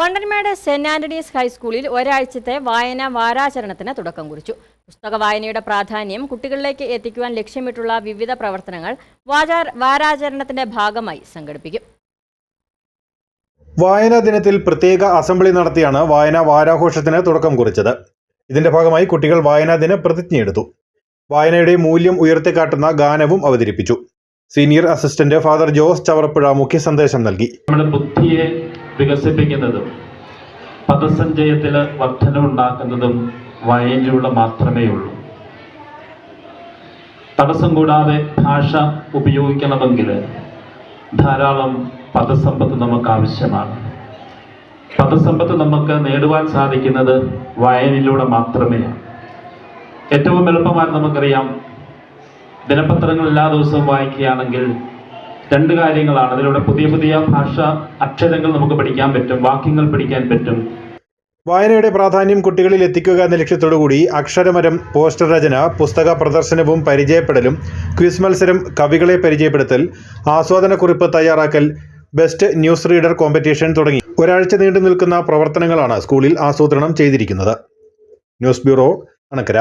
Vandanmedu saint Antony's ഹൈസ്കൂളിൽ ഒരാഴ്ചത്തെ വായന വാരാചരണത്തിന് തുടക്കം കുറിച്ചു. പുസ്തക വായനയുടെ പ്രാധാന്യം കുട്ടികളിലേക്ക് എത്തിക്കുവാൻ ലക്ഷ്യമിട്ടുള്ള വിവിധ പ്രവർത്തനങ്ങൾ വാരാചരണത്തിന്റെ ഭാഗമായി സംഘടിപ്പിക്കും. വായനാ ദിനത്തിൽ പ്രത്യേക അസംബ്ലി നടത്തിയാണ് വായനാ വാരാഘോഷത്തിന് തുടക്കം കുറിച്ചത്. ഇതിന്റെ ഭാഗമായി കുട്ടികൾ വായനാ ദിന പ്രതിജ്ഞയെടുത്തു വായനയുടെ മൂല്യം ഉയർത്തിക്കാട്ടുന്ന ഗാനവും അവതരിപ്പിച്ചു. Senior assistant father Jose Chavarappuzha മുഖ്യ സന്ദേശം നൽകി. നമ്മുടെ ബുദ്ധിയെ വികസിപ്പിക്കുന്നതും പദസഞ്ചയത്തിൽ വർധനവുണ്ടാക്കുന്നതും വായനയിലൂടെ മാത്രമേ ഉള്ളൂ. തടസ്സം കൂടാതെ ഭാഷ ഉപയോഗിക്കണമെങ്കിൽ ധാരാളം പദസമ്പത്ത് നമുക്ക് ആവശ്യമാണ്. പദസമ്പത്ത് നമുക്ക് നേടുവാൻ സാധിക്കുന്നത് വായനയിലൂടെ മാത്രമേ. ഏറ്റവും എളുപ്പമായി നമുക്കറിയാം. ദിനപത്രങ്ങൾ എല്ലാ ദിവസവും വായിക്കുകയാണെങ്കിൽ രണ്ട് കാര്യങ്ങളാണ്. അതിലൂടെ പുതിയ പുതിയ ഭാഷ അക്ഷരങ്ങൾ നമുക്ക് പഠിക്കാൻ പറ്റും വാക്യങ്ങൾ പഠിക്കാൻ പറ്റും. വായനയുടെ പ്രാധാന്യം കുട്ടികളിൽ എത്തിക്കുക എന്ന ലക്ഷ്യത്തോടുകൂടി അക്ഷരമരം പോസ്റ്റർ രചന പുസ്തക പ്രദർശനവും പരിചയപ്പെടലും ക്വിസ് മത്സരം കവികളെ പരിചയപ്പെടുത്തൽ ആസ്വാദനക്കുറിപ്പ് തയ്യാറാക്കൽ ബെസ്റ്റ് ന്യൂസ് റീഡർ കോമ്പറ്റീഷൻ തുടങ്ങി ഒരാഴ്ച നീണ്ടു നിൽക്കുന്ന പ്രവർത്തനങ്ങളാണ് സ്കൂളിൽ ആസൂത്രണം ചെയ്തിരിക്കുന്നത്. News bureau Anakkara.